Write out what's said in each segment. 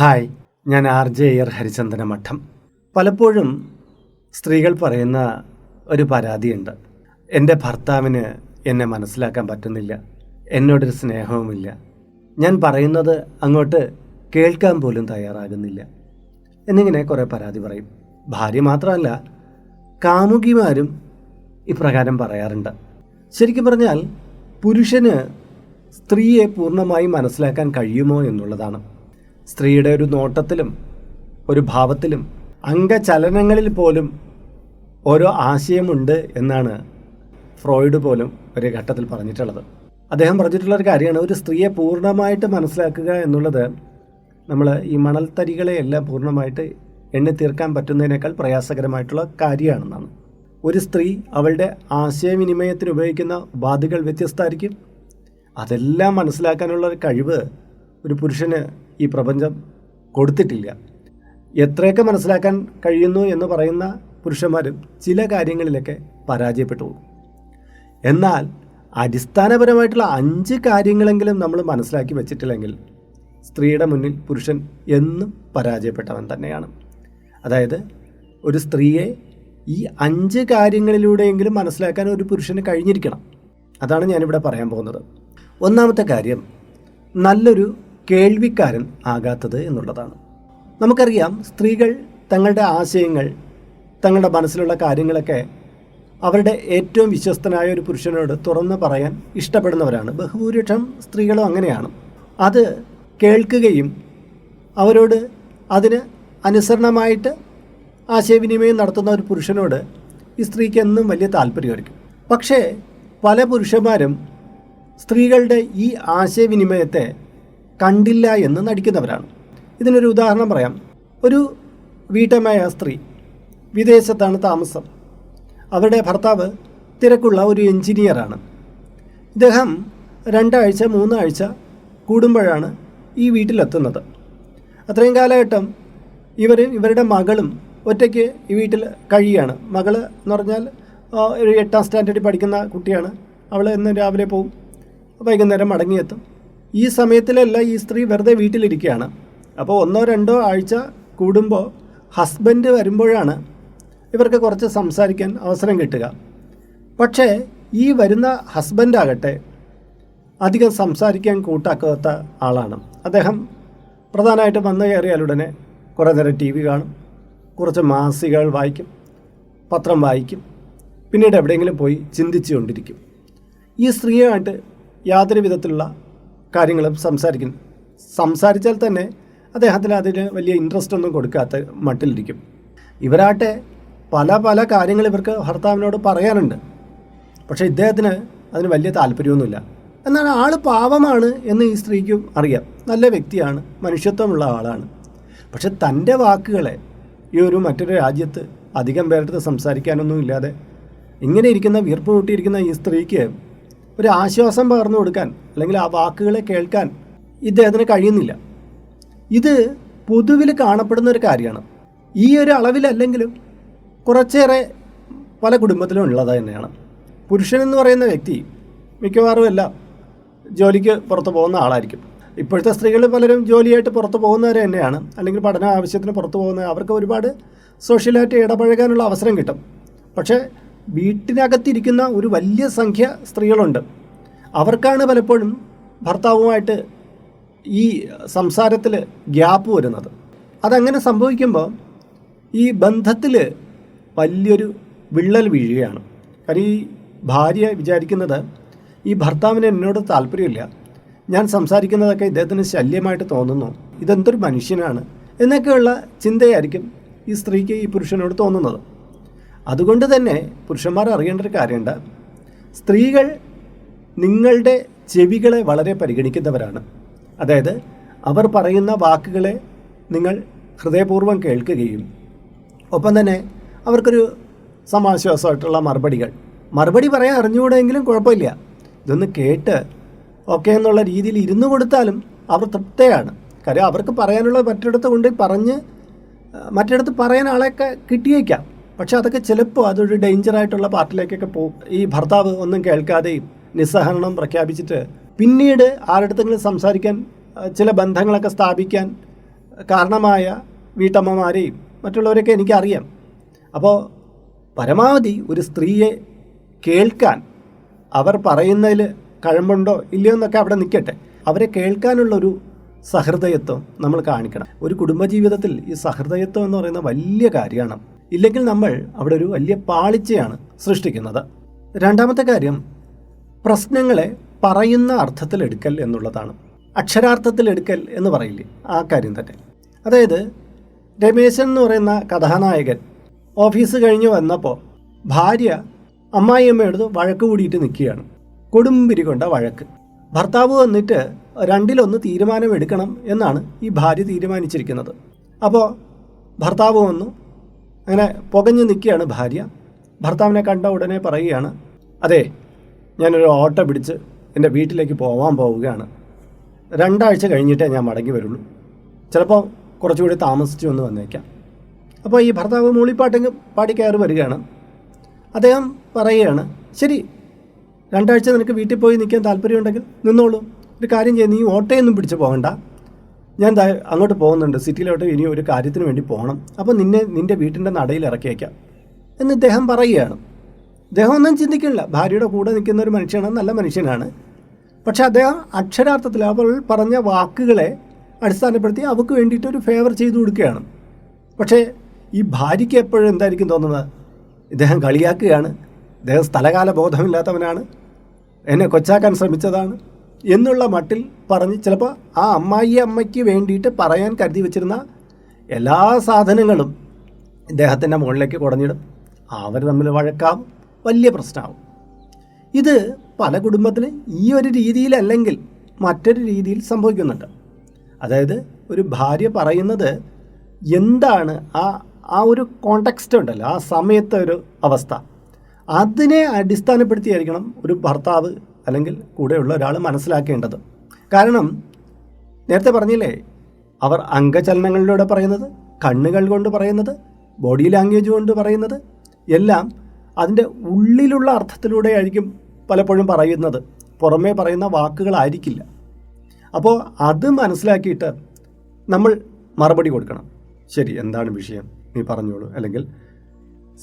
Hi ഞാൻ R J air Harichandana മഠം. പലപ്പോഴും സ്ത്രീകൾ പറയുന്ന ഒരു പരാതിയുണ്ട്. എന്റെ ഭർത്താവിന് എന്നെ മനസ്സിലാക്കാൻ പറ്റുന്നില്ല. എന്നോടൊരു സ്നേഹവുമില്ല. ഞാൻ പറയുന്നത് അങ്ങോട്ട് കേൾക്കാൻ പോലും തയ്യാറാകുന്നില്ല. എന്നിങ്ങനെ കുറേ പരാതി പറയും. ഭാര്യ മാത്രമല്ല കാമുകിമാരും ഇപ്രകാരം പറയാറുണ്ട്. ശരിക്കും പറഞ്ഞാൽ പുരുഷന് സ്ത്രീയെ പൂർണമായി മനസ്സിലാക്കാൻ കഴിയുമോ എന്നുള്ളതാണ്. സ്ത്രീയുടെ ഒരു നോട്ടത്തിലും ഒരു ഭാവത്തിലും അംഗചലനങ്ങളിൽ പോലും ഓരോ ആശയമുണ്ട് എന്നാണ് ഫ്രോയിഡ് പോലും ഒരു ഘട്ടത്തിൽ പറഞ്ഞിട്ടുള്ളത്. അദ്ദേഹം പറഞ്ഞിട്ടുള്ള ഒരു കാര്യമാണ് ഒരു സ്ത്രീയെ പൂർണമായിട്ട് മനസ്സിലാക്കുക എന്നുള്ളത് നമ്മൾ ഈ മണൽത്തരികളെ എല്ലാം പൂർണമായിട്ട് എണ്ണി തീർക്കാൻ പറ്റുന്നതിനേക്കാൾ പ്രയാസകരമായിട്ടുള്ള കാര്യമാണെന്നാണ്. ഒരു സ്ത്രീ അവളുടെ ആശയവിനിമയത്തിന് ഉപയോഗിക്കുന്ന ഉപാധികൾ വ്യത്യസ്തമായിരിക്കും. അതെല്ലാം മനസ്സിലാക്കാനുള്ള ഒരു കഴിവ് ഒരു പുരുഷന് ഈ പ്രപഞ്ചം കൊടുത്തിട്ടില്ല. എത്രയൊക്കെ മനസ്സിലാക്കാൻ കഴിയുന്നു എന്ന് പറയുന്ന പുരുഷന്മാരും ചില കാര്യങ്ങളിലൊക്കെ പരാജയപ്പെട്ടു പോകും എന്നാൽ അടിസ്ഥാനപരമായിട്ടുള്ള അഞ്ച് കാര്യങ്ങളെങ്കിലും നമ്മൾ മനസ്സിലാക്കി വെച്ചിട്ടില്ലെങ്കിൽ സ്ത്രീയുടെ മുന്നിൽ പുരുഷൻ എന്നും പരാജയപ്പെട്ടവൻ തന്നെയാണ്. അതായത് ഒരു സ്ത്രീയെ ഈ അഞ്ച് കാര്യങ്ങളിലൂടെയെങ്കിലും മനസ്സിലാക്കാൻ ഒരു പുരുഷന് കഴിഞ്ഞിരിക്കണം. അതാണ് ഞാനിവിടെ പറയാൻ പോകുന്നത്. ഒന്നാമത്തെ കാര്യം നല്ലൊരു കേൾവിക്കാരൻ ആകാത്തത് എന്നുള്ളതാണ്. നമുക്കറിയാം സ്ത്രീകൾ തങ്ങളുടെ ആശയങ്ങൾ തങ്ങളുടെ മനസ്സിലുള്ള കാര്യങ്ങളൊക്കെ അവരുടെ ഏറ്റവും വിശ്വസ്തനായ ഒരു പുരുഷനോട് തുറന്നു പറയാൻ ഇഷ്ടപ്പെടുന്നവരാണ്. ബഹുഭൂരിപക്ഷം സ്ത്രീകളും അങ്ങനെയാണ്. അത് കേൾക്കുകയും അവരോട് അതിന് അനുസരണമായിട്ട് ആശയവിനിമയം നടത്തുന്ന ഒരു പുരുഷനോട് ഈ സ്ത്രീക്ക് എന്നും വലിയ താല്പര്യമായിരിക്കും പക്ഷേ പല പുരുഷന്മാരും സ്ത്രീകളുടെ ഈ ആശയവിനിമയത്തെ കണ്ടില്ല എന്ന് നടിക്കുന്നവരാണ്. ഇതിനൊരു ഉദാഹരണം പറയാം. ഒരു വീട്ടമ്മയായ സ്ത്രീ വിദേശത്താണ് താമസം. അവരുടെ ഭർത്താവ് തിരക്കുള്ള ഒരു എഞ്ചിനീയറാണ്. ഇദ്ദേഹം രണ്ടാഴ്ച മൂന്നാഴ്ച കൂടുമ്പോഴാണ് ഈ വീട്ടിലെത്തുന്നത്. അത്രയും കാലഘട്ടം ഇവർ ഇവരുടെ മകളും ഒറ്റയ്ക്ക് ഈ വീട്ടിൽ കഴിയുകയാണ്. മകൾ എന്ന് പറഞ്ഞാൽ ഒരു എട്ടാം സ്റ്റാൻഡേർഡിൽ പഠിക്കുന്ന കുട്ടിയാണ്. അവൾ ഇന്ന് രാവിലെ പോവും. വൈകുന്നേരം മടങ്ങിയെത്തും. ഈ സമയത്തിലല്ല ഈ സ്ത്രീ വെറുതെ വീട്ടിലിരിക്കുകയാണ്. അപ്പോൾ ഒന്നോ രണ്ടോ ആഴ്ച കൂടുമ്പോൾ ഹസ്ബൻഡ് വരുമ്പോഴാണ് ഇവർക്ക് കുറച്ച് സംസാരിക്കാൻ അവസരം കിട്ടുക. പക്ഷേ ഈ വരുന്ന ഹസ്ബൻഡാകട്ടെ അധികം സംസാരിക്കാൻ കൂട്ടാക്കാത്ത ആളാണ്. അദ്ദേഹം പ്രധാനമായിട്ടും വന്നു കയറിയാലുടനെ കുറേ നേരം ടി വി കാണും കുറച്ച് മാസികകൾ വായിക്കും പത്രം വായിക്കും പിന്നീട് എവിടെയെങ്കിലും പോയി ചിന്തിച്ചുകൊണ്ടിരിക്കും. ഈ സ്ത്രീയുമായിട്ട് യാതൊരു വിധത്തിലുള്ള കാര്യങ്ങളും സംസാരിക്കുന്നു സംസാരിച്ചാൽ തന്നെ അദ്ദേഹത്തിന് അതിന് വലിയ ഇൻട്രസ്റ്റ് ഒന്നും കൊടുക്കാത്ത മട്ടിലിരിക്കും. ഇവരാട്ടെ പല പല കാര്യങ്ങൾ ഇവർക്ക് ഭർത്താവിനോട് പറയാനുണ്ട്. പക്ഷേ ഇദ്ദേഹത്തിന് അതിന് വലിയ താല്പര്യമൊന്നുമില്ല. എന്നാൽ ആൾ പാവമാണ് എന്ന് ഈ സ്ത്രീക്കും അറിയാം. നല്ല വ്യക്തിയാണ് മനുഷ്യത്വമുള്ള ആളാണ്. പക്ഷെ തന്റെ വാക്കുകളെ ഈ ഒരു മറ്റൊരു രാജ്യത്ത് അധികം പേരുടെ സംസാരിക്കാനൊന്നും ഇല്ലാതെ ഇങ്ങനെ ഇരിക്കുന്ന വീർപ്പ് കൂട്ടിയിരിക്കുന്ന ഈ സ്ത്രീക്ക് ഒരു ആശ്വാസം പകർന്നു കൊടുക്കാൻ അല്ലെങ്കിൽ ആ വാക്കുകളെ കേൾക്കാൻ ഇദ്ദേഹത്തിന് കഴിയുന്നില്ല. ഇത് പൊതുവിൽ കാണപ്പെടുന്ന ഒരു കാര്യമാണ്. ഈ ഒരു അളവിലല്ലെങ്കിലും കുറച്ചേറെ പല കുടുംബത്തിലും ഉള്ളത് തന്നെയാണ്. പുരുഷൻ എന്ന് പറയുന്ന വ്യക്തി മിക്കവാറും എല്ലാം ജോലിക്ക് പുറത്ത് പോകുന്ന ആളായിരിക്കും. ഇപ്പോഴത്തെ സ്ത്രീകൾ പലരും ജോലിയായിട്ട് പുറത്ത് പോകുന്നവർ തന്നെയാണ്. അല്ലെങ്കിൽ പഠന ആവശ്യത്തിന് പുറത്ത് പോകുന്ന അവർക്ക് ഒരുപാട് സോഷ്യലായിട്ട് ഇടപഴകാനുള്ള അവസരം കിട്ടും. പക്ഷേ വീട്ടിനകത്തിരിക്കുന്ന ഒരു വലിയ സംഖ്യ സ്ത്രീകളുണ്ട്. അവർക്കാണ് പലപ്പോഴും ഭർത്താവുമായിട്ട് ഈ സംസാരത്തിൽ ഗ്യാപ്പ് വരുന്നത്. അതങ്ങനെ സംഭവിക്കുമ്പോൾ ഈ ബന്ധത്തിൽ വലിയൊരു വിള്ളൽ വീഴുകയാണ്. കാര്യം ഈ ഭാര്യ വിചാരിക്കുന്നത് ഈ ഭർത്താവിന് എന്നോട് താല്പര്യമില്ല. ഞാൻ സംസാരിക്കുന്നതൊക്കെ ഇദ്ദേഹത്തിന് ശല്യമായിട്ട് തോന്നുന്നു. ഇതെന്തൊരു മനുഷ്യനാണ് എന്നൊക്കെയുള്ള ചിന്തയായിരിക്കും ഈ സ്ത്രീക്ക് ഈ പുരുഷനോട് തോന്നുന്നത്. അതുകൊണ്ട് തന്നെ പുരുഷന്മാർ അറിയേണ്ട ഒരു കാര്യമുണ്ട്. സ്ത്രീകൾ നിങ്ങളുടെ ചെവികളെ വളരെ പരിഗണിക്കുന്നവരാണ്. അതായത് അവർ പറയുന്ന വാക്കുകളെ നിങ്ങൾ ഹൃദയപൂർവം കേൾക്കുകയും ഒപ്പം തന്നെ അവർക്കൊരു സമാശ്വാസമായിട്ടുള്ള മറുപടികൾ. മറുപടി പറയാൻ അറിഞ്ഞുകൂടെങ്കിലും കുഴപ്പമില്ല. ഇതൊന്ന് കേട്ട് ഓക്കെ എന്നുള്ള രീതിയിൽ ഇരുന്നു കൊടുത്താലും അവർ തൃപ്തയാണ്. കാര്യം അവർക്ക് പറയാനുള്ള മറ്റിടത്ത് കൊണ്ട് പറഞ്ഞ് മറ്റിടത്ത് പറയാൻ ആളെയൊക്കെ കിട്ടിയേക്കാം. പക്ഷെ അതൊക്കെ ചിലപ്പോൾ അതൊരു ഡേഞ്ചറായിട്ടുള്ള പാർട്ടിലേക്കൊക്കെ പോകും. ഈ ഭർത്താവ് ഒന്നും കേൾക്കാതെയും നിസ്സഹരണം പ്രഖ്യാപിച്ചിട്ട് പിന്നീട് ആരുടെടുത്തെങ്കിലും സംസാരിക്കാൻ ചില ബന്ധങ്ങളൊക്കെ സ്ഥാപിക്കാൻ കാരണമായ വീട്ടമ്മമാരെയും മറ്റുള്ളവരെയൊക്കെ എനിക്കറിയാം. അപ്പോൾ പരമാവധി ഒരു സ്ത്രീയെ കേൾക്കാൻ അവർ പറയുന്നതിൽ കഴമ്പുണ്ടോ ഇല്ലയോ എന്നൊക്കെ അവിടെ നിൽക്കട്ടെ. അവരെ കേൾക്കാനുള്ളൊരു സഹൃദയത്വം നമ്മൾ കാണിക്കണം. ഒരു കുടുംബജീവിതത്തിൽ ഈ സഹൃദയത്വം എന്ന് പറയുന്ന വലിയ കാര്യമാണ്. ഇല്ലെങ്കിൽ നമ്മൾ അവിടെ ഒരു വലിയ പാളിച്ചയാണ് സൃഷ്ടിക്കുന്നത്. രണ്ടാമത്തെ കാര്യം പ്രശ്നങ്ങളെ പറയുന്ന അർത്ഥത്തിൽ എടുക്കൽ എന്നുള്ളതാണ്. അക്ഷരാർത്ഥത്തിൽ എടുക്കൽ എന്ന് പറയില്ലേ ആ കാര്യം തന്നെ. അതായത് രമേശൻ എന്ന് പറയുന്ന കഥാനായകൻ ഓഫീസ് കഴിഞ്ഞ് വന്നപ്പോൾ ഭാര്യ അമ്മായിയമ്മയോട് വഴക്ക് കൂടിയിട്ട് നിൽക്കുകയാണ്. കൊടുമ്പിരി കൊണ്ട വഴക്ക്. ഭർത്താവ് വന്നിട്ട് രണ്ടിലൊന്ന് തീരുമാനമെടുക്കണം എന്നാണ് ഈ ഭാര്യ തീരുമാനിച്ചിരിക്കുന്നത്. അപ്പോൾ ഭർത്താവ് വന്നു. അങ്ങനെ പുകഞ്ഞു നിൽക്കുകയാണ് ഭാര്യ. ഭർത്താവിനെ കണ്ട ഉടനെ പറയുകയാണ് അതെ ഞാനൊരു ഓട്ടോ പിടിച്ച് എന്റെ വീട്ടിലേക്ക് പോവാൻ പോവുകയാണ്. രണ്ടാഴ്ച കഴിഞ്ഞിട്ടേ ഞാൻ മടങ്ങി വരുള്ളൂ. ചിലപ്പോൾ കുറച്ചുകൂടി താമസിച്ചു വന്ന് വന്നേക്കാം. അപ്പോൾ ഈ ഭർത്താവ് മൂളിപ്പാട്ടെങ്കിൽ പാടി കയറി വരികയാണ്. അദ്ദേഹം പറയുകയാണ് ശരി രണ്ടാഴ്ച നിനക്ക് വീട്ടിൽ പോയി നിൽക്കാൻ താല്പര്യമുണ്ടെങ്കിൽ നിന്നോളൂ. ഒരു കാര്യം ചെയ്ത് നീ ഓട്ടയൊന്നും പിടിച്ച് പോകണ്ട. ഞാൻ അങ്ങോട്ട് പോകുന്നുണ്ട്. സിറ്റിയിലോട്ട് ഇനി ഒരു കാര്യത്തിന് വേണ്ടി പോകണം. അപ്പോൾ നിന്നെ നിന്റെ വീട്ടിന്റെ നടയിൽ ഇറക്കിയേക്കാം എന്ന് ഇദ്ദേഹം പറയുകയാണ്. അദ്ദേഹം ഒന്നും ചിന്തിക്കില്ല ഭാര്യയുടെ കൂടെ നിൽക്കുന്ന ഒരു മനുഷ്യനാണ് നല്ല മനുഷ്യനാണ്. പക്ഷേ അദ്ദേഹം അക്ഷരാർത്ഥത്തിൽ അവൾ പറഞ്ഞ വാക്കുകളെ അടിസ്ഥാനപ്പെടുത്തി അവൾക്ക് വേണ്ടിയിട്ട് ഒരു ഫേവർ ചെയ്തു കൊടുക്കുകയാണ്. പക്ഷേ ഈ ഭാര്യയ്ക്ക് എപ്പോഴും എന്തായിരിക്കും തോന്നുന്നത്? ഇദ്ദേഹം കളിയാക്കുകയാണ്. ഇദ്ദേഹം സ്ഥലകാല ബോധമില്ലാത്തവനാണ് എന്നെ കൊച്ചാക്കാൻ ശ്രമിച്ചതാണ് എന്നുള്ള മട്ടിൽ പറഞ്ഞ് ചിലപ്പോൾ ആ അമ്മായി അമ്മയ്ക്ക് വേണ്ടിയിട്ട് പറയാൻ കരുതി വെച്ചിരുന്ന എല്ലാ സാധനങ്ങളും ഇദ്ദേഹത്തിന്റെ മുകളിലേക്ക് കുടഞ്ഞിടും. അവർ തമ്മിൽ വഴക്കാവും വലിയ പ്രശ്നമാവും. ഇത് പല കുടുംബത്തിൽ ഈ ഒരു രീതിയിലല്ലെങ്കിൽ മറ്റൊരു രീതിയിൽ സംഭവിക്കുന്നുണ്ട്. അതായത് ഒരു ഭാര്യ പറയുന്നത് എന്താണ് ആ ആ ഒരു കോണ്ടക്സ്റ്റ് ഉണ്ടല്ലോ ആ സമയത്തെ ഒരു അവസ്ഥ. അതിനെ അടിസ്ഥാനപ്പെടുത്തിയായിരിക്കണം ഒരു ഭർത്താവ് അല്ലെങ്കിൽ കൂടെയുള്ള ഒരാൾ മനസ്സിലാക്കേണ്ടത്. കാരണം നേരത്തെ പറഞ്ഞില്ലേ അവർ അംഗചലനങ്ങളിലൂടെ പറയുന്നത് കണ്ണുകൾ കൊണ്ട് പറയുന്നത് ബോഡി ലാംഗ്വേജ് കൊണ്ട് പറയുന്നത് എല്ലാം അതിന്റെ ഉള്ളിലുള്ള അർത്ഥത്തിലൂടെ ആയിരിക്കും പലപ്പോഴും പറയുന്നത്. പുറമേ പറയുന്ന വാക്കുകളായിരിക്കില്ല. അപ്പോൾ അത് മനസ്സിലാക്കിയിട്ട് നമ്മൾ മറുപടി കൊടുക്കണം. ശരി എന്താണ് വിഷയം? നീ പറഞ്ഞോളൂ. അല്ലെങ്കിൽ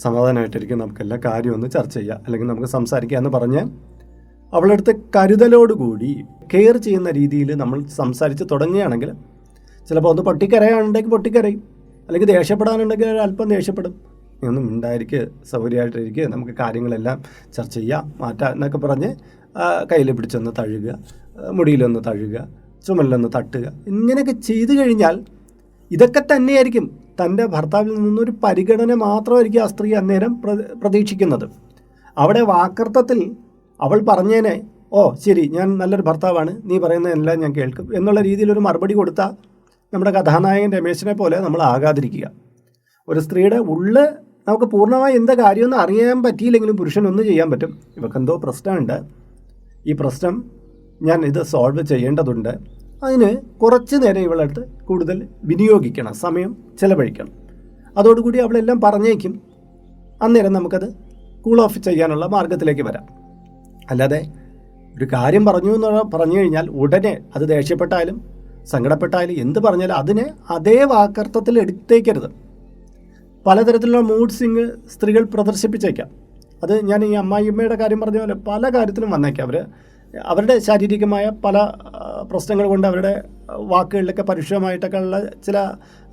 സമാധാനമായിട്ടിരിക്കും നമുക്ക് എല്ലാ കാര്യം ഒന്ന് ചർച്ച ചെയ്യാം. അല്ലെങ്കിൽ നമുക്ക് സംസാരിക്കാം എന്ന് പറഞ്ഞ് അവളുടെ കരുതലോടുകൂടി കെയർ ചെയ്യുന്ന രീതിയിൽ നമ്മൾ സംസാരിച്ച് തുടങ്ങുകയാണെങ്കിൽ ചിലപ്പോൾ ഒന്ന് പൊട്ടിക്കരയാണെങ്കിൽ പൊട്ടിക്കരയും. അല്ലെങ്കിൽ ദേഷ്യപ്പെടാനുണ്ടെങ്കിൽ അല്പം ദേഷ്യപ്പെടും. ഒന്നും ഉണ്ടായിരിക്കുക സൗകര്യമായിട്ടിരിക്കുക നമുക്ക് കാര്യങ്ങളെല്ലാം ചർച്ച ചെയ്യാം. മാറ്റാം എന്നൊക്കെ പറഞ്ഞ് കയ്യിൽ പിടിച്ചൊന്ന് തഴുകുക മുടിയിലൊന്ന് തഴുകുക ചുമലിലൊന്ന് തട്ടുക ഇങ്ങനെയൊക്കെ ചെയ്തു കഴിഞ്ഞാൽ ഇതൊക്കെ തന്നെയായിരിക്കും തന്റെ ഭർത്താവിൽ നിന്നൊരു പരിഗണന മാത്രമായിരിക്കും ആ സ്ത്രീ അന്നേരം പ്ര- പ്രതീക്ഷിക്കുന്നത്. അവിടെ വാക്കർത്ഥത്തിൽ അവൾ പറഞ്ഞേനെ ഓ ശരി ഞാൻ നല്ലൊരു ഭർത്താവാണ് നീ പറയുന്നതെല്ലാം ഞാൻ കേൾക്കും എന്നുള്ള രീതിയിലൊരു മറുപടി കൊടുത്താൽ നമ്മുടെ കഥാനായകൻ രമേശിനെ പോലെ നമ്മൾ ആകാതിരിക്കുക. ഒരു സ്ത്രീയുടെ ഉള്ള് നമുക്ക് പൂർണമായി എന്താ കാര്യമെന്ന് അറിയാൻ പറ്റിയില്ലെങ്കിലും പുരുഷനൊന്നും ചെയ്യാൻ പറ്റും. ഇവക്കെന്തോ പ്രശ്നമുണ്ട്. ഈ പ്രശ്നം ഞാൻ ഇത് സോൾവ് ചെയ്യേണ്ടതുണ്ട്. അതിന് കുറച്ച് നേരം ഇവളടുത്ത് കൂടുതൽ വിനിയോഗിക്കണം സമയം ചിലവഴിക്കണം. അതോടുകൂടി അവളെല്ലാം പറഞ്ഞേക്കും. അന്നേരം നമുക്കത് കൂൾ ഓഫ് ചെയ്യാനുള്ള മാർഗത്തിലേക്ക് വരാം. അല്ലാതെ ഒരു കാര്യം പറഞ്ഞു എന്ന് പറഞ്ഞു കഴിഞ്ഞാൽ ഉടനെ അത് ദേഷ്യപ്പെട്ടാലും സങ്കടപ്പെട്ടാലും എന്ത് പറഞ്ഞാലും അതിനെ അതേ വാക്കർത്ഥത്തിൽ എടുത്തേക്കരുത്. പലതരത്തിലുള്ള മൂഡ് സിംഗ് സ്ത്രീകൾ പ്രദർശിപ്പിച്ചേക്കാം. അത് ഞാൻ ഈ അമ്മായിയമ്മയുടെ കാര്യം പറഞ്ഞ പോലെ പല കാര്യത്തിലും വന്നേക്കാം. അവർ അവരുടെ ശാരീരികമായ പല പ്രശ്നങ്ങൾ കൊണ്ട് അവരുടെ വാക്കുകളിലൊക്കെ പരുഷമായിട്ടൊക്കെ ഉള്ള ചില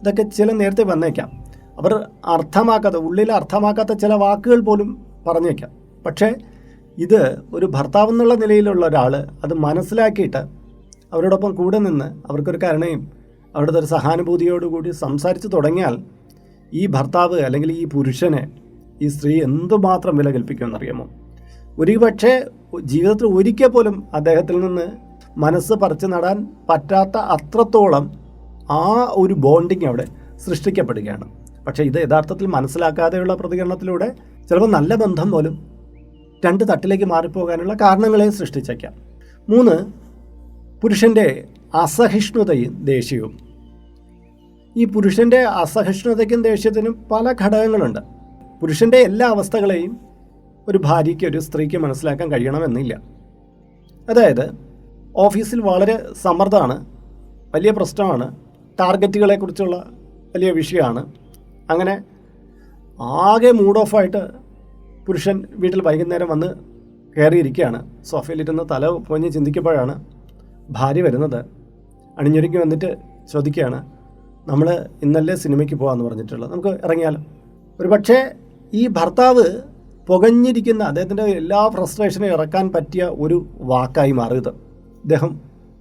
ഇതൊക്കെ ചില നേരത്തെ വന്നേക്കാം. അവർ അർത്ഥമാക്കാത്ത ഉള്ളിൽ അർത്ഥമാക്കാത്ത ചില വാക്കുകൾ പോലും പറഞ്ഞേക്കാം. പക്ഷേ ഇത് ഒരു ഭർത്താവ് എന്നുള്ള നിലയിലുള്ള ഒരാൾ അത് മനസ്സിലാക്കിയിട്ട് അവരോടൊപ്പം കൂടെ നിന്ന് അവർക്കൊരു കരുണയും അവരുടെ ഒരു സഹാനുഭൂതിയോടുകൂടി സംസാരിച്ച് തുടങ്ങിയാൽ ഈ ഭർത്താവ് അല്ലെങ്കിൽ ഈ പുരുഷനെ ഈ സ്ത്രീ എന്തുമാത്രം വില കൽപ്പിക്കുമെന്നറിയാമോ? ഒരുപക്ഷെ ജീവിതത്തിൽ ഒരിക്കൽ പോലും അദ്ദേഹത്തിൽ നിന്ന് മനസ്സ് പറിച്ചു നടാൻ പറ്റാത്ത അത്രത്തോളം ആ ഒരു ബോണ്ടിങ് അവിടെ സൃഷ്ടിക്കപ്പെടുകയാണ്. പക്ഷേ ഇത് യഥാർത്ഥത്തിൽ മനസ്സിലാക്കാതെയുള്ള പ്രതികരണത്തിലൂടെ ചിലപ്പോൾ നല്ല ബന്ധം പോലും രണ്ട് തട്ടിലേക്ക് മാറിപ്പോകാനുള്ള കാരണങ്ങളെ സൃഷ്ടിച്ചേക്കാം. മൂന്ന് പുരുഷന്റെ അസഹിഷ്ണുതയും ദേഷ്യവും. ഈ പുരുഷന്റെ അസഹിഷ്ണുതയ്ക്കും ദേഷ്യത്തിനും പല ഘടകങ്ങളുണ്ട്. പുരുഷന്റെ എല്ലാ അവസ്ഥകളെയും ഒരു ഭാര്യയ്ക്ക് ഒരു സ്ത്രീക്ക് മനസ്സിലാക്കാൻ കഴിയണമെന്നില്ല. അതായത് ഓഫീസിൽ വളരെ സമ്മർദ്ദമാണ് വലിയ പ്രശ്നമാണ് ടാർഗറ്റുകളെക്കുറിച്ചുള്ള വലിയ വിഷയമാണ്. അങ്ങനെ ആകെ മൂഡ് ഓഫായിട്ട് പുരുഷൻ വീട്ടിൽ വൈകുന്നേരം വന്ന് കയറിയിരിക്കുകയാണ്. സോഫയിലിരുന്ന് തല പൊഞ്ഞ് ചിന്തിക്കുമ്പോഴാണ് ഭാര്യ വരുന്നത്. അണിഞ്ഞൊരുക്കി വന്നിട്ട് ചോദിക്കുകയാണ് നമ്മൾ ഇന്നലെ സിനിമയ്ക്ക് പോകാമെന്ന് പറഞ്ഞിട്ടുള്ളത്? നമുക്ക് ഇറങ്ങിയാലോ? ഒരു പക്ഷേ ഈ ഭർത്താവ് പുകഞ്ഞിരിക്കുന്ന അദ്ദേഹത്തിന്റെ എല്ലാ ഫ്രസ്ട്രേഷനും ഇറക്കാൻ പറ്റിയ ഒരു വാക്കായി മാറിയത്. അദ്ദേഹം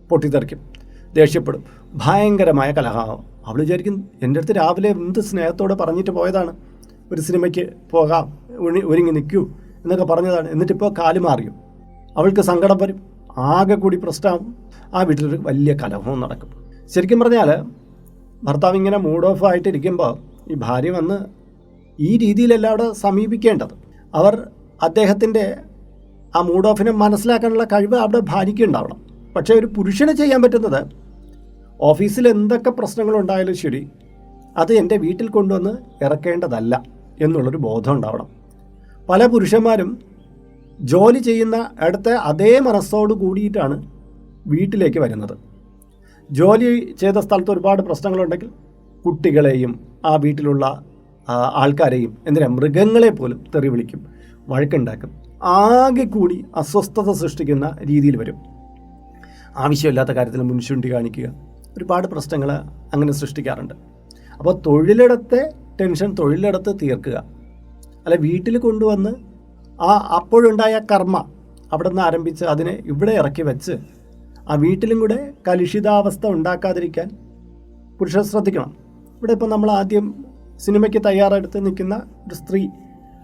പൊട്ടിത്തെറിക്കും ദേഷ്യപ്പെടും. ഭയങ്കരമായ കലഹാവും അവൾ വിചാരിക്കും എന്റെ അടുത്ത് രാവിലെ എന്ത് സ്നേഹത്തോടെ പറഞ്ഞിട്ട് പോയതാണ്? ഒരു സിനിമയ്ക്ക് പോകാം ഒരുങ്ങി നിൽക്കൂ എന്നൊക്കെ പറഞ്ഞതാണ്. എന്നിട്ടിപ്പോൾ കാൽ മാറിയും. അവൾക്ക് സങ്കടം വരും. ആകെ കൂടി പ്രശ്നമാവും ആ വീട്ടിലൊരു വലിയ കലഹവും നടക്കും. ശരിക്കും പറഞ്ഞാൽ ഭർത്താവ് ഇങ്ങനെ മൂഡ് ഓഫ് ആയിട്ടിരിക്കുമ്പോൾ ഈ ഭാര്യ വന്ന് ഈ രീതിയിലല്ല അവിടെ സമീപിക്കേണ്ടത്. അവർ അദ്ദേഹത്തിന്റെ ആ മൂഡ് ഓഫിനെ മനസ്സിലാക്കാനുള്ള കഴിവ് അവിടെ ഭാര്യയ്ക്ക് ഉണ്ടാവണം പക്ഷേ ഒരു പുരുഷന് ചെയ്യാൻ പറ്റുന്നത് ഓഫീസിൽ എന്തൊക്കെ പ്രശ്നങ്ങളുണ്ടായാലും ശരി അത് എന്റെ വീട്ടിൽ കൊണ്ടുവന്ന് ഇറക്കേണ്ടതല്ല എന്നുള്ളൊരു ബോധം ഉണ്ടാവണം. പല പുരുഷന്മാരും ജോലി ചെയ്യുന്ന അടുത്ത അതേ മനസ്സോട് കൂടിയിട്ടാണ് വീട്ടിലേക്ക് വരുന്നത്. ജോലി ചെയ്ത സ്ഥലത്ത് ഒരുപാട് പ്രശ്നങ്ങളുണ്ടെങ്കിൽ കുട്ടികളെയും ആ വീട്ടിലുള്ള ആൾക്കാരെയും എന്തിനാ മൃഗങ്ങളെ പോലും തെറി വിളിക്കും വഴക്കുണ്ടാക്കും ആകെ കൂടി അസ്വസ്ഥത സൃഷ്ടിക്കുന്ന രീതിയിൽ വരും. ആവശ്യമില്ലാത്ത കാര്യത്തിൽ മുൻചൂണ്ടി കാണിക്കുക ഒരുപാട് പ്രശ്നങ്ങൾ അങ്ങനെ സൃഷ്ടിക്കാറുണ്ട്. അപ്പോൾ തൊഴിലിടത്തെ ടെൻഷൻ തൊഴിലിടത്ത് തീർക്കുക. അല്ല വീട്ടിൽ കൊണ്ടുവന്ന് ആ അപ്പോഴുണ്ടായ കർമ്മ അവിടെ നിന്ന് ആരംഭിച്ച് അതിനെ ഇവിടെ ഇറക്കി വെച്ച് ആ വീട്ടിലും കൂടെ കലുഷിതാവസ്ഥ ഉണ്ടാക്കാതിരിക്കാൻ പുരുഷൻ ശ്രദ്ധിക്കണം. ഇവിടെ ഇപ്പോൾ നമ്മൾ ആദ്യം സിനിമയ്ക്ക് തയ്യാറെടുത്ത് നിൽക്കുന്ന ഒരു സ്ത്രീ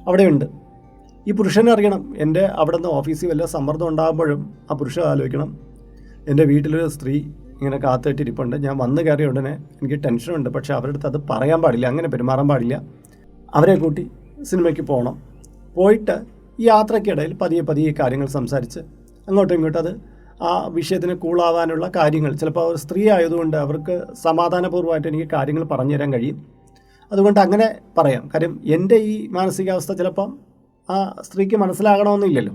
അവിടെയുണ്ട്. ഈ പുരുഷനെ അറിയണം. എന്റെ അവിടെ നിന്ന് ഓഫീസിൽ വല്ല സമ്മർദ്ദം ഉണ്ടാകുമ്പോഴും ആ പുരുഷൻ ആലോചിക്കണം. എന്റെ വീട്ടിലൊരു സ്ത്രീ ഇങ്ങനെ കാത്തിട്ടിരിപ്പുണ്ട്. ഞാൻ വന്ന് കയറിയ ഉടനെ എനിക്ക് ടെൻഷനുണ്ട്. പക്ഷേ അവരുടെ അടുത്ത് അത് പറയാൻ പാടില്ല. അങ്ങനെ പെരുമാറാൻ പാടില്ല. അവരെ കൂട്ടി സിനിമയ്ക്ക് പോകണം. പോയിട്ട് ഈ യാത്രയ്ക്കിടയിൽ പതിയെ പതിയെ കാര്യങ്ങൾ സംസാരിച്ച് അങ്ങോട്ടും ഇങ്ങോട്ടും അത് ആ വിഷയത്തിന് കൂളാവാനുള്ള കാര്യങ്ങൾ. ചിലപ്പോൾ അവർ സ്ത്രീ ആയതുകൊണ്ട് അവർക്ക് സമാധാനപൂർവമായിട്ട് എനിക്ക് കാര്യങ്ങൾ പറഞ്ഞു തരാൻ കഴിയും. അതുകൊണ്ട് അങ്ങനെ പറയാം. കാര്യം എന്റെ ഈ മാനസികാവസ്ഥ ചിലപ്പം ആ സ്ത്രീക്ക് മനസ്സിലാകണമെന്നില്ലല്ലോ.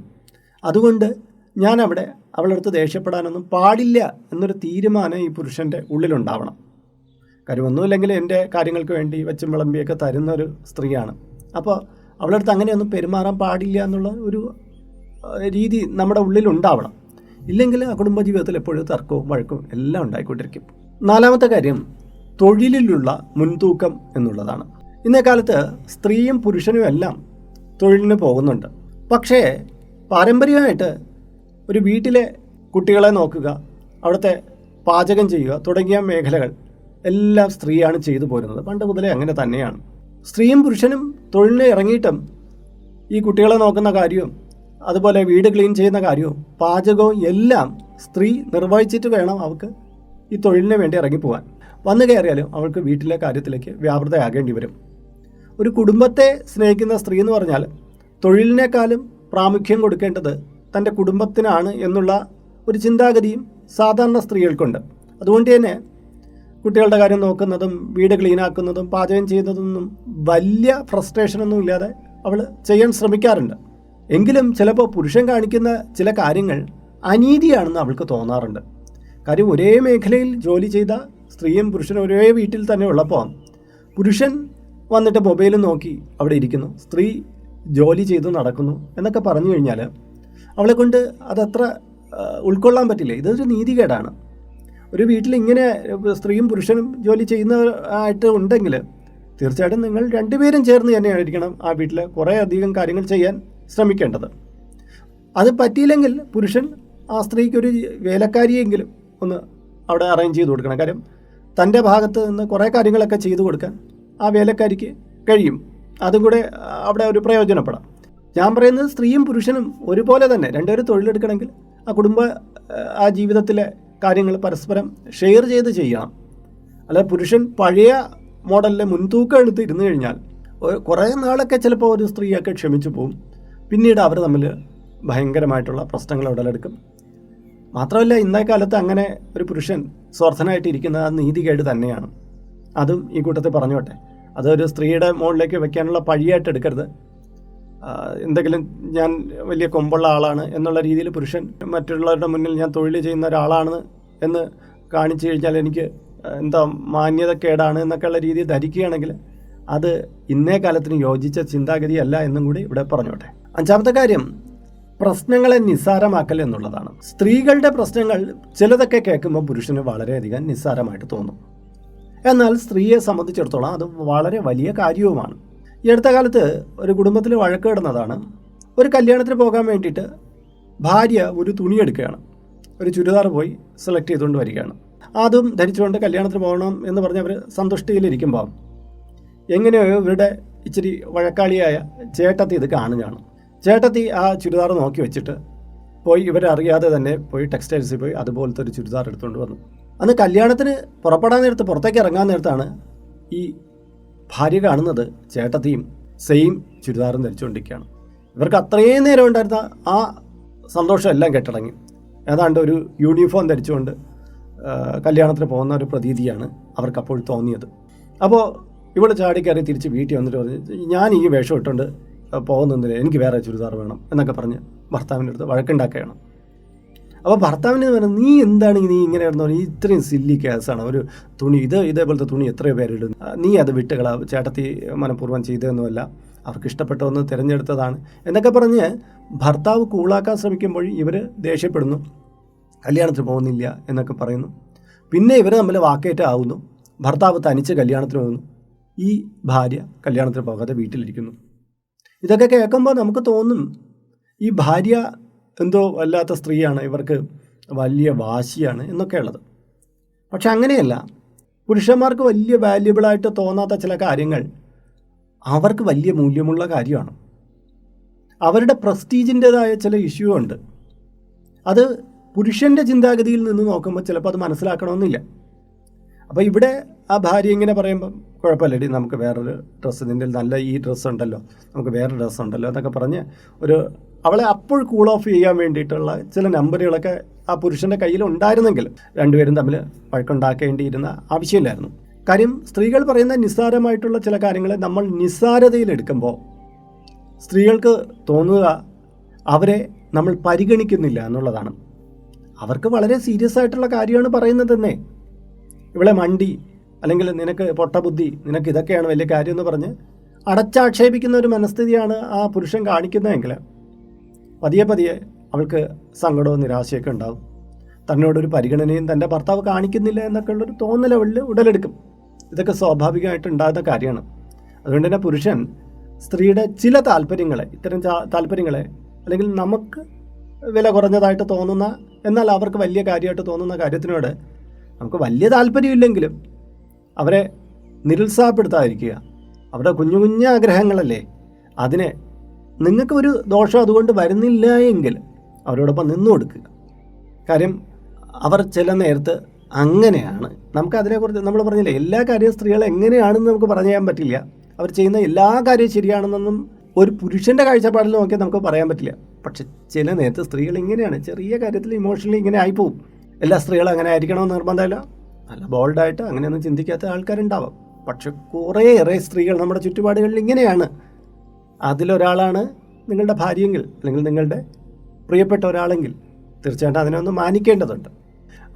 അതുകൊണ്ട് ഞാൻ അവിടെ അടുത്ത് ദേഷ്യപ്പെടാനൊന്നും പാടില്ല എന്നൊരു തീരുമാനം ഈ പുരുഷന്റെ ഉള്ളിലുണ്ടാവണം. കാര്യം ഒന്നുമില്ലെങ്കിൽ എന്റെ കാര്യങ്ങൾക്ക് വേണ്ടി വെച്ചും വിളമ്പിയൊക്കെ തരുന്ന ഒരു സ്ത്രീയാണ്. അപ്പോൾ അവളുടെ അടുത്ത് അങ്ങനെയൊന്നും പെരുമാറാൻ പാടില്ല എന്നുള്ള ഒരു രീതി നമ്മുടെ ഉള്ളിലുണ്ടാവണം. ഇല്ലെങ്കിൽ ആ കുടുംബജീവിതത്തിൽ എപ്പോഴും തർക്കവും വഴക്കും എല്ലാം ഉണ്ടായിക്കൊണ്ടിരിക്കും. നാലാമത്തെ കാര്യം തൊഴിലിലുള്ള മുൻതൂക്കം എന്നുള്ളതാണ്. ഇന്നേ കാലത്ത് സ്ത്രീയും പുരുഷനും എല്ലാം തൊഴിലിന് പോകുന്നുണ്ട്. പക്ഷേ പാരമ്പര്യമായിട്ട് ഒരു വീട്ടിലെ കുട്ടികളെ നോക്കുക അവിടുത്തെ പാചകം ചെയ്യുക തുടങ്ങിയ മേഖലകൾ എല്ലാം സ്ത്രീയാണ് ചെയ്തു പോരുന്നത്. പണ്ട് മുതലേ അങ്ങനെ തന്നെയാണ്. സ്ത്രീയും പുരുഷനും തൊഴിലിന് ഇറങ്ങിയിട്ടും ഈ കുട്ടികളെ നോക്കുന്ന കാര്യവും അതുപോലെ വീട് ക്ലീൻ ചെയ്യുന്ന കാര്യവും പാചകവും എല്ലാം സ്ത്രീ നിർവഹിച്ചിട്ട് വേണം അവൾക്ക് ഈ തൊഴിലിന് വേണ്ടി ഇറങ്ങിപ്പോവാൻ വന്നു കയറിയാലും അവൾക്ക് വീട്ടിലെ കാര്യത്തിലേക്ക് വ്യാപൃതയാകേണ്ടി വരും. ഒരു കുടുംബത്തെ സ്നേഹിക്കുന്ന സ്ത്രീ എന്ന് പറഞ്ഞാൽ തൊഴിലിനേക്കാളും പ്രാമുഖ്യം കൊടുക്കേണ്ടത് തന്റെ കുടുംബത്തിനാണ് എന്നുള്ള ഒരു ചിന്താഗതിയും സാധാരണ സ്ത്രീകൾക്കുണ്ട്. അതുകൊണ്ട് തന്നെ കുട്ടികളുടെ കാര്യം നോക്കുന്നതും വീട് ക്ലീനാക്കുന്നതും പാചകം ചെയ്യുന്നതൊന്നും വലിയ ഫ്രസ്ട്രേഷനൊന്നും ഇല്ലാതെ അവൾ ചെയ്യാൻ ശ്രമിക്കാറുണ്ട്. എങ്കിലും ചിലപ്പോൾ പുരുഷൻ കാണിക്കുന്ന ചില കാര്യങ്ങൾ അനീതിയാണെന്ന് അവൾക്ക് തോന്നാറുണ്ട്. കാര്യം ഒരേ മേഖലയിൽ ജോലി ചെയ്ത സ്ത്രീയും പുരുഷനും ഒരേ വീട്ടിൽ തന്നെ ഉള്ളപ്പോൾ പുരുഷൻ വന്നിട്ട് മൊബൈൽ നോക്കി അവിടെ ഇരിക്കുന്നു. സ്ത്രീ ജോലി ചെയ്തു നടക്കുന്നു എന്നൊക്കെ പറഞ്ഞു കഴിഞ്ഞാൽ അവളെ കൊണ്ട് അതത്ര ഉൾക്കൊള്ളാൻ പറ്റില്ല. ഇതൊരു നീതികേടാണ്. ഒരു വീട്ടിൽ ഇങ്ങനെ സ്ത്രീയും പുരുഷനും ജോലി ചെയ്യുന്ന ചെയ്യുന്നതായിട്ട് ഉണ്ടെങ്കിൽ തീർച്ചയായിട്ടും നിങ്ങൾ രണ്ടുപേരും ചേർന്ന് തന്നെയായിരിക്കണം ആ വീട്ടിൽ കുറേ അധികം കാര്യങ്ങൾ ചെയ്യാൻ ശ്രമിക്കേണ്ടത്. അത് പറ്റിയില്ലെങ്കിൽ പുരുഷൻ ആ സ്ത്രീക്കൊരു വേലക്കാരിയെങ്കിലും ഒന്ന് അവിടെ അറേഞ്ച് ചെയ്ത് കൊടുക്കണം. കാര്യം തന്റെ ഭാഗത്ത് നിന്ന് കുറേ കാര്യങ്ങളൊക്കെ ചെയ്തു കൊടുക്കാൻ ആ വേലക്കാരിക്ക് കഴിയും. അതും കൂടെ അവിടെ ഒരു പ്രയോജനപ്പെടാം. ഞാൻ പറയുന്നത് സ്ത്രീയും പുരുഷനും ഒരുപോലെ തന്നെ രണ്ടുപേരും തൊഴിലെടുക്കണമെങ്കിൽ ആ കുടുംബ ആ, ജീവിതത്തിലെ കാര്യങ്ങൾ പരസ്പരം ഷെയർ ചെയ്ത് ചെയ്യണം. അല്ല പുരുഷൻ പഴയ മോഡലിലെ മുൻതൂക്കം എടുത്ത് ഇരുന്ന് കഴിഞ്ഞാൽ കുറേ നാളൊക്കെ ചിലപ്പോൾ ഒരു സ്ത്രീയൊക്കെ ക്ഷമിച്ചു പോകും പിന്നീട് അവർ തമ്മിൽ ഭയങ്കരമായിട്ടുള്ള പ്രശ്നങ്ങൾ ഉടലെടുക്കും. മാത്രമല്ല ഇന്നേ കാലത്ത് അങ്ങനെ ഒരു പുരുഷൻ സ്വാർത്ഥനായിട്ട് ഇരിക്കുന്നത് ആ നീതികേട് തന്നെയാണ്. അതും ഈ കൂട്ടത്തിൽ പറഞ്ഞോട്ടെ. അതൊരു സ്ത്രീയുടെ മുകളിലേക്ക് വെക്കാനുള്ള പഴിയായിട്ട് എടുക്കരുത്. എന്തെങ്കിലും ഞാൻ വലിയ കൊമ്പുള്ള ആളാണ് എന്നുള്ള രീതിയിൽ പുരുഷൻ മറ്റുള്ളവരുടെ മുന്നിൽ ഞാൻ തൊഴിൽ ചെയ്യുന്ന ഒരാളാണ് എന്ന് കാണിച്ചു കഴിഞ്ഞാൽ എനിക്ക് എന്താ മാന്യതക്കേടാണ് എന്നൊക്കെയുള്ള രീതിയിൽ ധരിക്കുകയാണെങ്കിൽ അത് ഇന്നേ കാലത്തിന് യോജിച്ച ചിന്താഗതിയല്ല എന്നും കൂടി ഇവിടെ പറഞ്ഞോട്ടെ. അഞ്ചാമത്തെ കാര്യം പ്രശ്നങ്ങളെ നിസ്സാരമാക്കൽ എന്നുള്ളതാണ്. സ്ത്രീകളുടെ പ്രശ്നങ്ങൾ ചിലതൊക്കെ കേൾക്കുമ്പോൾ പുരുഷന് വളരെയധികം നിസ്സാരമായിട്ട് തോന്നും. എന്നാൽ സ്ത്രീയെ സംബന്ധിച്ചിടത്തോളം അത് വളരെ വലിയ കാര്യവുമാണ്. ഈ അടുത്ത കാലത്ത് ഒരു കുടുംബത്തിൽ വഴക്ക് കിടന്നതാണ്. ഒരു കല്യാണത്തിന് പോകാൻ വേണ്ടിയിട്ട് ഭാര്യ ഒരു തുണി എടുക്കുകയാണ്. ഒരു ചുരിദാർ പോയി സെലക്ട് ചെയ്തുകൊണ്ട് വരികയാണ്. അതും ധരിച്ചുകൊണ്ട് കല്യാണത്തിന് പോകണം എന്ന് പറഞ്ഞ് അവർ സന്തുഷ്ടിയിലിരിക്കുമ്പോൾ എങ്ങനെയോ ഇവരുടെ ഇച്ചിരി വഴക്കാളിയായ ചേട്ടത്തി ഇത് കാണുകയാണ്. ചേട്ടത്തി ആ ചുരിദാർ നോക്കി വെച്ചിട്ട് പോയി ഇവരറിയാതെ തന്നെ പോയി ടെക്സ്റ്റൈൽസിൽ പോയി അതുപോലത്തെ ഒരു ചുരിദാർ എടുത്തുകൊണ്ട് വന്നു. അന്ന് കല്യാണത്തിന് പുറപ്പെടാൻ നേരത്ത് പുറത്തേക്ക് ഇറങ്ങാൻ നേരത്താണ് ഈ ഭാര്യ കാണുന്നത് ചേട്ടത്തിയും സെയിം ചുരിദാറും ധരിച്ചുകൊണ്ടിരിക്കുകയാണ് ഇവർക്ക് അത്രയും നേരം ഉണ്ടായിരുന്ന ആ സന്തോഷം എല്ലാം കെട്ടടങ്ങി. ഏതാണ്ട് ഒരു യൂണിഫോം ധരിച്ചുകൊണ്ട് കല്യാണത്തിന് പോകുന്ന ഒരു പ്രതീതിയാണ് അവർക്ക് അപ്പോൾ തോന്നിയത്. അപ്പോൾ ഇവിടെ ചാടിക്കയറി തിരിച്ച് വീട്ടിൽ വന്നിട്ട് പറഞ്ഞു ഞാൻ ഈ വേഷം ഇട്ടുകൊണ്ട് പോകുന്നില്ല എനിക്ക് വേറെ ചുരിദാർ വേണം എന്നൊക്കെ പറഞ്ഞ് ഭർത്താവിന്റെ അടുത്ത് വഴക്കുണ്ടാക്കുകയാണ്. അപ്പോൾ ഭർത്താവിന് പറയുന്നത് നീ എന്താണ് നീ ഇങ്ങനെ കിടന്നു നീ ഇത്രയും സില്ലി കേസാണ് ഒരു തുണി ഇത് ഇതേപോലത്തെ തുണി എത്രയോ പേരിടും നീ അത് വിട്ടുകള ചേട്ടത്തി മനഃപൂർവം ചെയ്തതൊന്നുമല്ല. അവർക്ക് ഇഷ്ടപ്പെട്ട ഒന്ന് തിരഞ്ഞെടുത്തതാണ് എന്നൊക്കെ പറഞ്ഞ് ഭർത്താവ് കൂളാക്കാൻ ശ്രമിക്കുമ്പോൾ ഇവർ ദേഷ്യപ്പെടുന്നു. കല്യാണത്തിന് പോകുന്നില്ല എന്നൊക്കെ പറയുന്നു. പിന്നെ ഇവർ തമ്മിൽ വാക്കേറ്റാവുന്നു ഭർത്താവ് തനിച്ച് കല്യാണത്തിന് പോകുന്നു. ഈ ഭാര്യ കല്യാണത്തിന് പോകാതെ വീട്ടിലിരിക്കുന്നു. ഇതൊക്കെ കേൾക്കുമ്പോൾ നമുക്ക് തോന്നും ഈ ഭാര്യ എന്തോ വല്ലാത്ത സ്ത്രീയാണ് ഇവർക്ക് വലിയ വാശിയാണ് എന്നൊക്കെയുള്ളത്. പക്ഷെ അങ്ങനെയല്ല. പുരുഷന്മാർക്ക് വലിയ വാല്യുബിളായിട്ട് തോന്നാത്ത ചില കാര്യങ്ങൾ അവർക്ക് വലിയ മൂല്യമുള്ള കാര്യമാണ്. അവരുടെ പ്രസ്റ്റീജിന്റെതായ ചില ഇഷ്യൂ ഉണ്ട്. അത് പുരുഷന്റെ ചിന്താഗതിയിൽ നിന്ന് നോക്കുമ്പോൾ ചിലപ്പോൾ അത് മനസ്സിലാക്കണമെന്നില്ല. അപ്പോൾ ഇവിടെ ആ ഭാര്യ ഇങ്ങനെ പറയുമ്പം കുഴപ്പമില്ലടി നമുക്ക് വേറൊരു ഡ്രസ്സ് നിന്റെ നല്ല ഈ ഡ്രസ്സ് ഉണ്ടല്ലോ നമുക്ക് വേറെ ഡ്രസ്സ് ഉണ്ടല്ലോ എന്നൊക്കെ പറഞ്ഞ് ഒരു അവളെ അപ്പോൾ കൂൾ ഓഫ് ചെയ്യാൻ വേണ്ടിയിട്ടുള്ള ചില നമ്പറുകളൊക്കെ ആ പുരുഷന്റെ കയ്യിൽ ഉണ്ടായിരുന്നെങ്കിൽ രണ്ടുപേരും തമ്മിൽ വഴക്കുണ്ടാക്കേണ്ടിയിരുന്ന ആവശ്യമില്ലായിരുന്നു. കാര്യം സ്ത്രീകൾ പറയുന്ന നിസ്സാരമായിട്ടുള്ള ചില കാര്യങ്ങളെ നമ്മൾ നിസ്സാരതയിൽ എടുക്കുമ്പോൾ സ്ത്രീകൾക്ക് തോന്നുക അവരെ നമ്മൾ പരിഗണിക്കുന്നില്ല എന്നുള്ളതാണ്. അവർക്ക് വളരെ സീരിയസ് ആയിട്ടുള്ള കാര്യമാണ് പറയുന്നത് പറയുന്നതെന്നേ. ഇവളെ മണ്ടി അല്ലെങ്കിൽ നിനക്ക് പൊട്ടബുദ്ധി നിനക്ക് ഇതൊക്കെയാണ് വലിയ കാര്യം എന്ന് പറഞ്ഞ് അടച്ചാക്ഷേപിക്കുന്ന ഒരു മനസ്ഥിതിയാണ് ആ പുരുഷൻ കാണിക്കുന്നതെങ്കിൽ പതിയെ പതിയെ അവൾക്ക് സങ്കടവും നിരാശയൊക്കെ ഉണ്ടാവും. തന്നോടൊരു പരിഗണനയും തന്റെ ഭർത്താവ് കാണിക്കുന്നില്ല എന്നൊക്കെ ഉള്ളൊരു തോന്നൽ അവളിൽ ഉടലെടുക്കും. ഇതൊക്കെ സ്വാഭാവികമായിട്ട് ഉണ്ടാകുന്ന കാര്യമാണ്. അതുകൊണ്ട് തന്നെ പുരുഷൻ സ്ത്രീയുടെ ചില താല്പര്യങ്ങളെ ഇത്തരം താല്പര്യങ്ങളെ അല്ലെങ്കിൽ നമുക്ക് വില കുറഞ്ഞതായിട്ട് തോന്നുന്ന എന്നാൽ അവർക്ക് വലിയ കാര്യമായിട്ട് തോന്നുന്ന കാര്യത്തിനോട് നമുക്ക് വലിയ താല്പര്യമില്ലെങ്കിലും അവരെ നിരുത്സാഹപ്പെടുത്താതിരിക്കുക. അവരുടെ കുഞ്ഞു കുഞ്ഞു ആഗ്രഹങ്ങളല്ലേ? അതിനെ നിങ്ങൾക്ക് ഒരു ദോഷം അതുകൊണ്ട് വരുന്നില്ല എങ്കിൽ അവരോടൊപ്പം നിന്നു കൊടുക്കുക. കാര്യം അവർ ചില നേരത്ത് അങ്ങനെയാണ്. നമുക്കതിനെക്കുറിച്ച് നമ്മൾ പറഞ്ഞില്ലേ എല്ലാ കാര്യവും സ്ത്രീകൾ എങ്ങനെയാണെന്ന് നമുക്ക് പറഞ്ഞു തരാൻ പറ്റില്ല. അവർ ചെയ്യുന്ന എല്ലാ കാര്യവും ശരിയാണെന്നൊന്നും ഒരു പുരുഷന്റെ കാഴ്ചപ്പാടിൽ നോക്കിയാൽ നമുക്ക് പറയാൻ പറ്റില്ല. പക്ഷെ ചില നേരത്ത് സ്ത്രീകൾ ഇങ്ങനെയാണ്. ചെറിയ കാര്യത്തിൽ ഇമോഷണലി ഇങ്ങനെ ആയിപ്പോവും. എല്ലാ സ്ത്രീകളും അങ്ങനെ ആയിരിക്കണമെന്ന് നിർബന്ധമില്ല. നല്ല ബോൾഡായിട്ട് അങ്ങനെയൊന്നും ചിന്തിക്കാത്ത ആൾക്കാരുണ്ടാവാം. പക്ഷെ കുറേയേറെ സ്ത്രീകൾ നമ്മുടെ ചുറ്റുപാടുകളിൽ ഇങ്ങനെയാണ്. അതിലൊരാളാണ് നിങ്ങളുടെ ഭാര്യയെങ്കിൽ അല്ലെങ്കിൽ നിങ്ങളുടെ പ്രിയപ്പെട്ട ഒരാളെങ്കിൽ തീർച്ചയായിട്ടും അതിനെ ഒന്ന് മാനിക്കേണ്ടതുണ്ട്.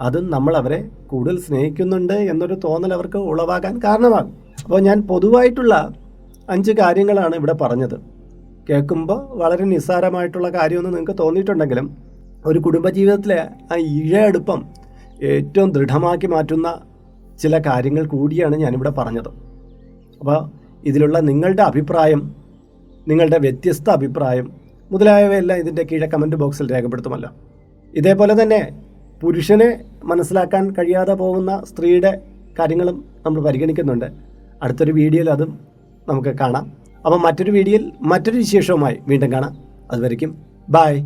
അതും നമ്മൾ അവരെ കൂടുതൽ സ്നേഹിക്കുന്നുണ്ട് എന്നൊരു തോന്നൽ അവർക്ക് ഉളവാകാൻ കാരണമാകും. അപ്പോൾ ഞാൻ പൊതുവായിട്ടുള്ള അഞ്ച് കാര്യങ്ങളാണ് ഇവിടെ പറഞ്ഞത്. കേൾക്കുമ്പോൾ വളരെ നിസ്സാരമായിട്ടുള്ള കാര്യമൊന്നും നിങ്ങൾക്ക് തോന്നിയിട്ടുണ്ടെങ്കിലും ഒരു കുടുംബജീവിതത്തിലെ ആ ഇഴയടുപ്പം ഏറ്റവും ദൃഢമാക്കി മാറ്റുന്ന ചില കാര്യങ്ങൾ കൂടിയാണ് ഞാനിവിടെ പറഞ്ഞത്. അപ്പോൾ ഇതിലുള്ള നിങ്ങളുടെ അഭിപ്രായം നിങ്ങളുടെ വ്യത്യസ്ത അഭിപ്രായം മുതലായവയെല്ലാം ഇതിന്റെ കീഴെ കമന്റ് ബോക്സിൽ രേഖപ്പെടുത്തുമല്ലോ. ഇതേപോലെ തന്നെ പുരുഷനെ മനസ്സിലാക്കാൻ കഴിയാതെ പോകുന്ന സ്ത്രീയുടെ കാര്യങ്ങളും നമ്മൾ പരിഗണിക്കുന്നുണ്ട്. അടുത്തൊരു വീഡിയോയിൽ അതും നമുക്ക് കാണാം. അപ്പോൾ മറ്റൊരു വീഡിയോയിൽ മറ്റൊരു വിശേഷവുമായി വീണ്ടും കാണാം. അതുവരയ്ക്കും ബായ്